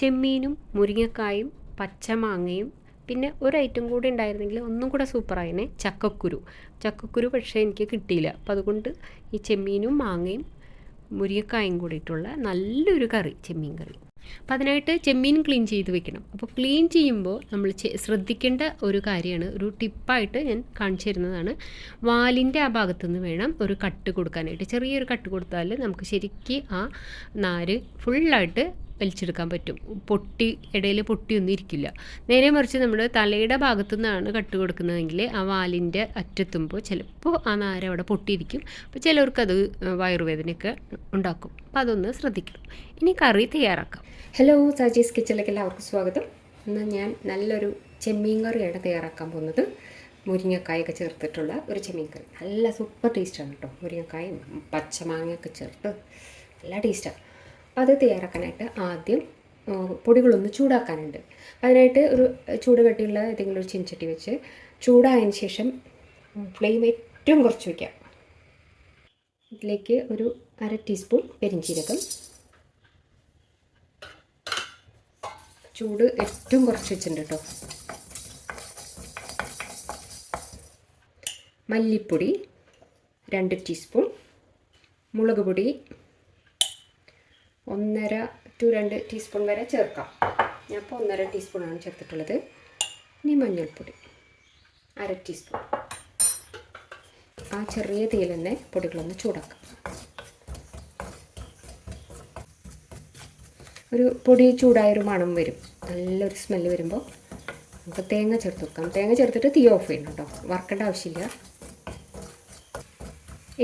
ചെമ്മീനും മുരിങ്ങക്കായും പച്ചമാങ്ങയും പിന്നെ ഒരു ഐറ്റം കൂടി ഉണ്ടായിരുന്നെങ്കിൽ ഒന്നും കൂടെ സൂപ്പറായനെ ചക്കക്കുരു. ചക്കക്കുരു പക്ഷേ എനിക്ക് കിട്ടിയില്ല. അപ്പോൾ അതുകൊണ്ട് ഈ ചെമ്മീനും മാങ്ങയും മുരിങ്ങക്കായും കൂടിയിട്ടുള്ള നല്ലൊരു കറി ചെമ്മീൻ കറി. അപ്പോൾ അതിനായിട്ട് ചെമ്മീൻ ക്ലീൻ ചെയ്ത് വെക്കണം. അപ്പോൾ ക്ലീൻ ചെയ്യുമ്പോൾ നമ്മൾ ശ്രദ്ധിക്കേണ്ട ഒരു കാര്യമാണ് ഒരു ടിപ്പായിട്ട് ഞാൻ കാണിച്ചു തരുന്നതാണ്. വാലിന്റെ ആ ഭാഗത്തു നിന്ന് വേണം ഒരു കട്ട് കൊടുക്കാനായിട്ട്. ചെറിയൊരു കട്ട് കൊടുത്താൽ നമുക്ക് ശരിക്കും ആ നാര് ഫുള്ളായിട്ട് വലിച്ചെടുക്കാൻ പറ്റും. പൊട്ടി ഇടയിൽ പൊട്ടിയൊന്നും ഇരിക്കില്ല. നേരെ മറിച്ച് നമ്മൾ തലയുടെ ഭാഗത്തു നിന്നാണ് കട്ട് കൊടുക്കുന്നതെങ്കിൽ ആ വാലിന്റെ അറ്റെത്തുമ്പോൾ ചിലപ്പോൾ ആ നാര അവിടെ പൊട്ടിയിരിക്കും. അപ്പോൾ ചിലവർക്കത് വയറുവേദനയൊക്കെ ഉണ്ടാക്കും. അപ്പോൾ അതൊന്ന് ശ്രദ്ധിക്കണം. ഇനി കറി തയ്യാറാക്കാം. ഹലോ സാജീസ് കിച്ചണിലേക്ക് എല്ലാവർക്കും സ്വാഗതം. ഇന്ന് ഞാൻ നല്ലൊരു ചെമ്മീൻ കറിയാണ് തയ്യാറാക്കാൻ പോകുന്നത്. മുരിങ്ങക്കായൊക്കെ ചേർത്തിട്ടുള്ള ഒരു ചെമ്മീൻ കറി. നല്ല സൂപ്പർ ടേസ്റ്റാണ് കേട്ടോ. മുരിങ്ങക്കായും പച്ചമാങ്ങയൊക്കെ ചേർത്ത് നല്ല ടേസ്റ്റാണ് അത് തയ്യാറാക്കാനായിട്ട് ആദ്യം പൊടികളൊന്ന് ചൂടാക്കാനുണ്ട്. അതിനായിട്ട് ഒരു ചൂട് കട്ടിയുള്ള ഏതെങ്കിലും ഒരു ചിൻചട്ടി വെച്ച് ചൂടായതിന് ശേഷം ഫ്ലെയിം ഏറ്റവും കുറച്ച് വയ്ക്കാം ഇതിലേക്ക് ഒരു അര ടീസ്പൂൺ പെരിഞ്ചീരകം. ചൂട് ഏറ്റവും കുറച്ച് വെച്ചിട്ടുണ്ട് കേട്ടോ. മല്ലിപ്പൊടി രണ്ട് ടീസ്പൂൺ. മുളക് പൊടി ഒന്നര ടു രണ്ട് ടീസ്പൂൺ വരെ ചേർക്കാം. ഞാൻ ഇപ്പോൾ ഒന്നര ടീസ്പൂണാണ് ചേർത്തിട്ടുള്ളത്. ഇനി മഞ്ഞൾപ്പൊടി. അര ടീസ്പൂൺ. ആ ചെറിയ തീയിൽ തന്നെ പൊടികളൊന്ന് ചൂടാക്കാം. ഒരു പൊടി ചൂടായൊരു മണം വരും. നല്ലൊരു സ്മെല്ല് വരുമ്പോൾ നമുക്ക് തേങ്ങ ചേർത്ത് വെക്കാം. തേങ്ങ ചേർത്തിട്ട് തീ ഓഫ് ചെയ്യണം കേട്ടോ. വറക്കേണ്ട ആവശ്യമില്ല.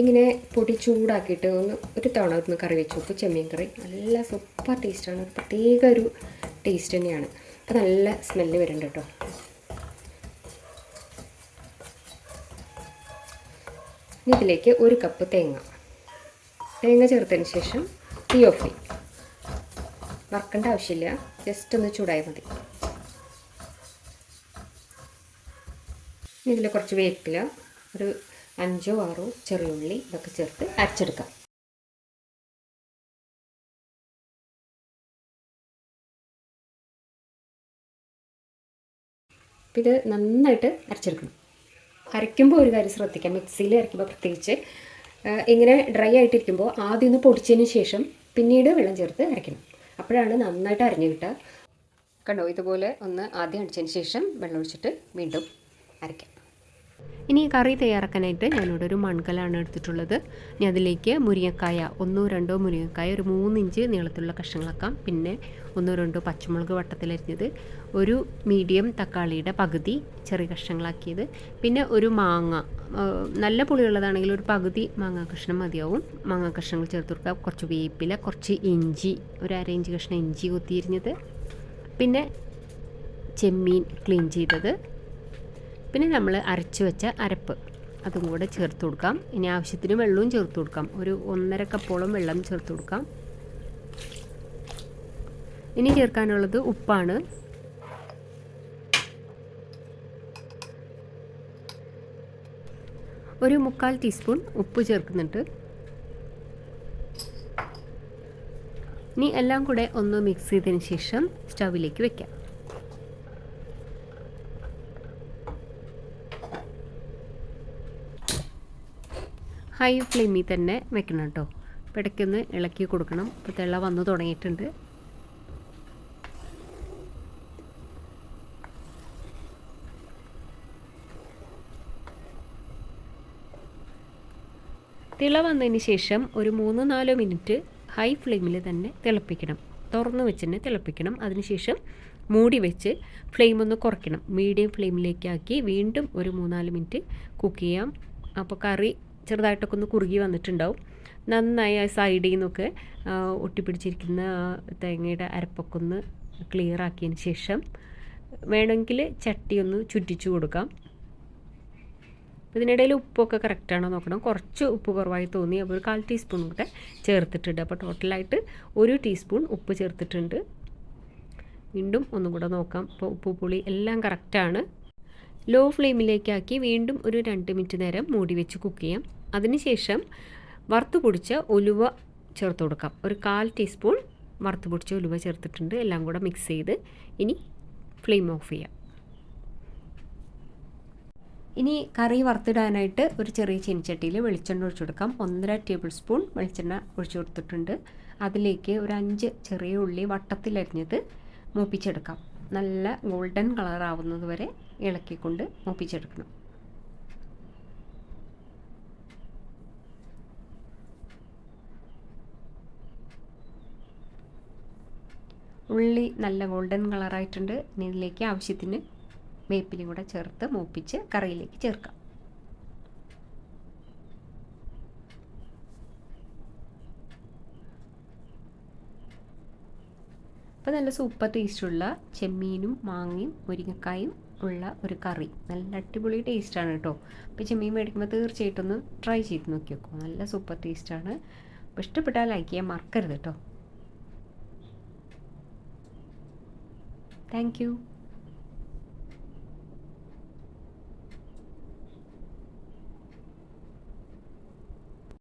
ഇങ്ങനെ പൊടി ചൂടാക്കിയിട്ട് ഒന്ന് ഒരു തവണ ഒന്ന് കറി വെച്ച്. നോക്കും ചെമ്മീൻ കറി. നല്ല സൂപ്പർ ടേസ്റ്റാണ് ഒരു പ്രത്യേക ഒരു ടേസ്റ്റ് തന്നെയാണ്. അപ്പോൾ നല്ല സ്മെല്ല് വരുന്നുണ്ട് കേട്ടോ. ഇതിലേക്ക് ഒരു കപ്പ് തേങ്ങ. തേങ്ങ ചേർത്തതിന് ശേഷം തീ ഓഫ് ചെയ്യും വറക്കേണ്ട ആവശ്യമില്ല. ജസ്റ്റ് ഒന്ന് ചൂടായി മതി. ഇതിൽ കുറച്ച് വേപ്പില ഒരു അഞ്ചോ ആറോ ചെറിയുള്ളി ഇതൊക്കെ ചേർത്ത് അരച്ചെടുക്കാം. ഇത് നന്നായിട്ട് അരച്ചെടുക്കണം. അരയ്ക്കുമ്പോൾ ഒരു കാര്യം ശ്രദ്ധിക്കാം. മിക്സിയിൽ അരയ്ക്കുമ്പോൾ പ്രത്യേകിച്ച് ഇങ്ങനെ ഡ്രൈ ആയിട്ടിരിക്കുമ്പോൾ ആദ്യം ഒന്ന് പൊടിച്ചതിന് ശേഷം പിന്നീട് വെള്ളം ചേർത്ത് അരയ്ക്കണം. അപ്പോഴാണ് നന്നായിട്ട് അരഞ്ഞു കിട്ടുക. കണ്ടോ ഇതുപോലെ ഒന്ന് ആദ്യം അടിച്ചതിന് ശേഷം വെള്ളം ഒഴിച്ചിട്ട് വീണ്ടും അരയ്ക്കാം. ഇനി കറി തയ്യാറാക്കാനായിട്ട് ഞാനിവിടെ ഒരു മൺകലാണ് എടുത്തിട്ടുള്ളത്. ഇനി അതിലേക്ക് മുരിങ്ങക്കായ ഒന്നോ രണ്ടോ മുരിങ്ങക്കായ ഒരു മൂന്നിഞ്ച് നീളത്തിലുള്ള കഷ്ണങ്ങളാക്കാം. പിന്നെ ഒന്നോ രണ്ടോ പച്ചമുളക് വട്ടത്തിലരിഞ്ഞത് ഒരു മീഡിയം തക്കാളിയുടെ പകുതി ചെറിയ കഷ്ണങ്ങളാക്കിയത്. പിന്നെ ഒരു മാങ്ങ നല്ല പുളിയുള്ളതാണെങ്കിൽ ഒരു പകുതി മാങ്ങ കഷ്ണം മതിയാവും. മാങ്ങ കഷ്ണങ്ങൾ ചേർത്ത് കൊടുക്കുക. കുറച്ച് വേപ്പില കുറച്ച് ഇഞ്ചി ഒരു അര ഇഞ്ച് കഷ്ണം ഇഞ്ചി കൊത്തിയിരിഞ്ഞത്. പിന്നെ ചെമ്മീൻ ക്ലീൻ ചെയ്തത്. പിന്നെ നമ്മൾ അരച്ച് വെച്ച അരപ്പ്. അതും കൂടെ ചേർത്ത് കൊടുക്കാം. ഇനി ആവശ്യത്തിന് വെള്ളവും ചേർത്ത് കൊടുക്കാം. ഒരു ഒന്നര കപ്പോളം വെള്ളം ചേർത്ത് കൊടുക്കാം. ഇനി ചേർക്കാനുള്ളത് ഉപ്പാണ്. ഒരു മുക്കാൽ ടീസ്പൂൺ ഉപ്പ് ചേർക്കുന്നുണ്ട്. ഇനി എല്ലാം കൂടെ ഒന്ന് മിക്സ് ചെയ്തതിന് ശേഷം സ്റ്റൗവിലേക്ക് വെക്കാം. ഹൈ ഫ്ലെയിമിൽ തന്നെ വെക്കണം കേട്ടോ. അപ്പോൾ ഇടയ്ക്കൊന്ന് ഇളക്കി കൊടുക്കണം. അപ്പോൾ തെള്ള വന്നു തുടങ്ങിയിട്ടുണ്ട്. തിള വന്നതിന് ശേഷം ഒരു മൂന്ന് നാലോ മിനിറ്റ് ഹൈ ഫ്ലെയിമിൽ തന്നെ തിളപ്പിക്കണം. തുറന്ന് വെച്ച് തന്നെ തിളപ്പിക്കണം. അതിനുശേഷം മൂടി വെച്ച് ഫ്ലെയിം ഒന്ന് കുറയ്ക്കണം. മീഡിയം ഫ്ലെയിമിലേക്കാക്കി വീണ്ടും ഒരു മൂന്നാൽ മിനിറ്റ് കുക്ക് ചെയ്യാം. അപ്പോൾ കറി ചെറുതായിട്ടൊക്കെ ഒന്ന് കുറുകി വന്നിട്ടുണ്ടാവും. നന്നായി ആ സൈഡിൽ നിന്നൊക്കെ ഒട്ടിപ്പിടിച്ചിരിക്കുന്ന തേങ്ങയുടെ അരപ്പൊക്കെ ഒന്ന് ക്ലിയർ ആക്കിയതിന് ശേഷം വേണമെങ്കിൽ ചട്ടി ഒന്ന് ചുറ്റിച്ചു കൊടുക്കാം. ഇതിനിടയിൽ ഉപ്പൊക്കെ കറക്റ്റാണോ നോക്കണം. കുറച്ച് ഉപ്പ് കുറവായി തോന്നി. അപ്പോൾ ഒരു കാൽ ടീസ്പൂൺ കൂടെ ചേർത്തിട്ടുണ്ട്. അപ്പോൾ ടോട്ടലായിട്ട് ഒരു ടീസ്പൂൺ ഉപ്പ് ചേർത്തിട്ടുണ്ട്. വീണ്ടും ഒന്നും കൂടെ നോക്കാം. ഇപ്പോൾ ഉപ്പ് പുളി എല്ലാം കറക്റ്റാണ് ലോ ഫ്ലെയിമിലേക്കാക്കി വീണ്ടും ഒരു രണ്ട് മിനിറ്റ് നേരം മൂടി വെച്ച് കുക്ക് ചെയ്യാം. അതിനുശേഷം വറുത്ത് പൊടിച്ച ഉലുവ ചേർത്ത് കൊടുക്കാം. ഒരു കാൽ ടീസ്പൂൺ വറുത്ത് പൊടിച്ച ഉലുവ ചേർത്തിട്ടുണ്ട്. എല്ലാം കൂടെ മിക്സ് ചെയ്ത് ഇനി ഫ്ലെയിം ഓഫ് ചെയ്യാം. ഇനി കറി വറുത്തിടാനായിട്ട് ഒരു ചെറിയ ചീനിച്ചട്ടിയിൽ വെളിച്ചെണ്ണ ഒഴിച്ചു കൊടുക്കാം. ഒന്നര ടേബിൾ സ്പൂൺ വെളിച്ചെണ്ണ ഒഴിച്ചു കൊടുത്തിട്ടുണ്ട്. അതിലേക്ക് ഒരു അഞ്ച് ചെറിയ ഉള്ളി വട്ടത്തിലരിഞ്ഞത് മൂപ്പിച്ചെടുക്കാം. നല്ല ഗോൾഡൻ കളറാവുന്നത് വരെ ഇളക്കിക്കൊണ്ട് മൂപ്പിച്ചെടുക്കണം. ഉള്ളി നല്ല ഗോൾഡൻ കളറായിട്ടുണ്ട് ഇതിലേക്ക് ആവശ്യത്തിന് വേപ്പിലും കൂടെ ചേർത്ത് മൂപ്പിച്ച് കറിയിലേക്ക് ചേർക്കാം. അപ്പോൾ നല്ല സൂപ്പർ ടേസ്റ്റുള്ള ചെമ്മീനും മാങ്ങയും മുരിങ്ങക്കായും ഉള്ള ഒരു കറി. നല്ല അടിപൊളി ടേസ്റ്റാണ് കേട്ടോ അപ്പോൾ ചെമ്മീൻ മേടിക്കുമ്പോൾ തീർച്ചയായിട്ടും ഒന്ന് ട്രൈ ചെയ്ത് നോക്കി നോക്കൂ നല്ല സൂപ്പർ ടേസ്റ്റാണ് അപ്പോൾ ഇഷ്ടപ്പെട്ടാൽ ലൈക്ക് ചെയ്യാൻ മറക്കരുത് കേട്ടോ Thank you.